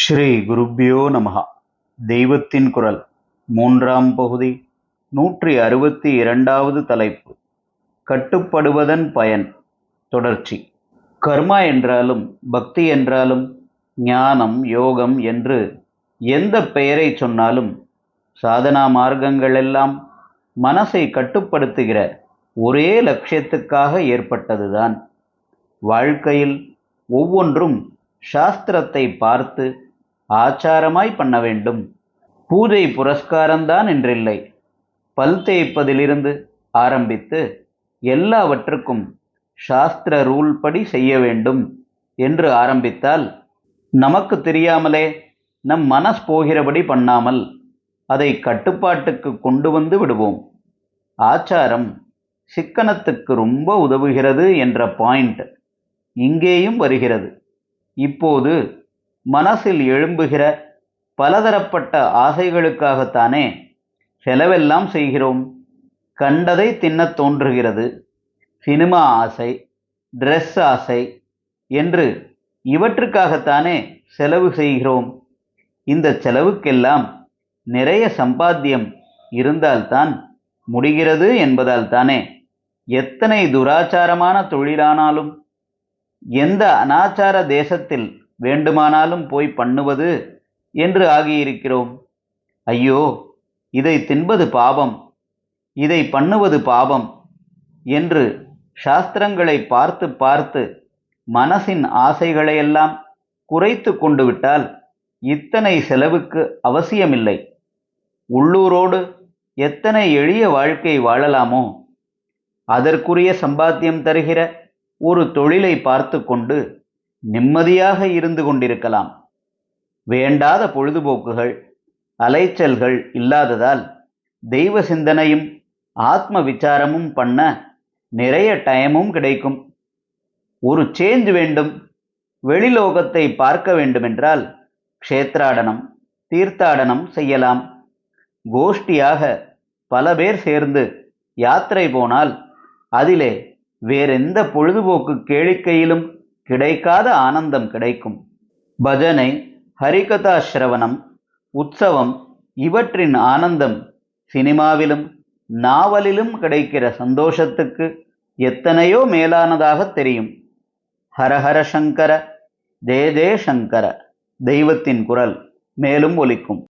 ஸ்ரீ குருப்பியோ நமகா தெய்வத்தின் குரல் மூன்றாம் பகுதி நூற்றி அறுபத்தி இரண்டாவது தலைப்பு கட்டுப்படுவதன் பயன் தொடர்ச்சி. கர்மா என்றாலும் பக்தி என்றாலும் ஞானம் யோகம் என்று எந்த பெயரை சொன்னாலும் சாதனா மார்க்கங்களெல்லாம் மனசை கட்டுப்படுத்துகிற ஒரே லட்சியத்துக்காக ஏற்பட்டதுதான். வாழ்க்கையில் ஒவ்வொன்றும் சாஸ்திரத்தை பார்த்து ஆச்சாரமாய் பண்ண வேண்டும். பூஜை புரஸ்காரம்தான் என்றில்லை. பல் தேய்ப்பதிலிருந்து ஆரம்பித்து எல்லாவற்றுக்கும் சாஸ்திர ரூல் படி செய்ய வேண்டும் என்று ஆரம்பித்தால் நமக்கு தெரியாமலே நம் மனஸ் போகிறபடி பண்ணாமல் அதை கட்டுப்பாட்டுக்கு கொண்டு வந்து விடுவோம். ஆச்சாரம் சிக்கனத்துக்கு ரொம்ப உதவுகிறது என்ற பாயிண்ட் இங்கேயும் வருகிறது. இப்போது மனசில் எழும்புகிற பலதரப்பட்ட ஆசைகளுக்காகத்தானே செலவெல்லாம் செய்கிறோம். கண்டதை தின்னத் தோன்றுகிறது. சினிமா ஆசை ட்ரெஸ் ஆசை என்று இவற்றுக்காகத்தானே செலவு செய்கிறோம். இந்த செலவுக்கெல்லாம் நிறைய சம்பாத்தியம் இருந்தால்தான் முடிகிறது என்பதால் தானே எத்தனை துராச்சாரமான தொழிலானாலும் எந்த அனாச்சார தேசத்தில் வேண்டுமானாலும் போய் பண்ணுவது என்று ஆகியிருக்கிறோம்? ஐயோ இதை தின்பது பாவம் இதை பண்ணுவது பாவம் என்று சாஸ்திரங்களை பார்த்து பார்த்து மனசின் ஆசைகளையெல்லாம் குறைத்து கொண்டு விட்டால் இத்தனை செலவுக்கு அவசியமில்லை. உள்ளூரோடு எத்தனை எளிய வாழ்க்கை வாழலாமோ? அதற்குரிய சம்பாத்தியம் தருகிற ஒரு தொழிலை பார்த்து கொண்டு நிம்மதியாக இருந்து கொண்டிருக்கலாம். வேண்டாத பொழுதுபோக்குகள் அலைச்சல்கள் இல்லாததால் தெய்வ சிந்தனையும் ஆத்ம விசாரமும் பண்ண நிறைய டைமும் கிடைக்கும். ஒரு சேஞ்ச் வேண்டும். வெளிலோகத்தை பார்க்க வேண்டுமென்றால் க்ஷேத்ராடனம் தீர்த்தாடனம் செய்யலாம். கோஷ்டியாக பல பேர் சேர்ந்து யாத்திரை போனால் அதிலே வேறெந்த பொழுதுபோக்கு கேளிக்கையிலும் கிடைக்காத ஆனந்தம் கிடைக்கும். பஜனை ஹரிகதா சிரவணம் உற்சவம் இவற்றின் ஆனந்தம் சினிமாவிலும் நாவலிலும் கிடைக்கிற சந்தோஷத்துக்கு எத்தனையோ மேலானதாக தெரியும். ஹரஹர சங்கர ஜெய ஜெய சங்கர தெய்வத்தின் குரல் மேலும் ஒலிக்கும்.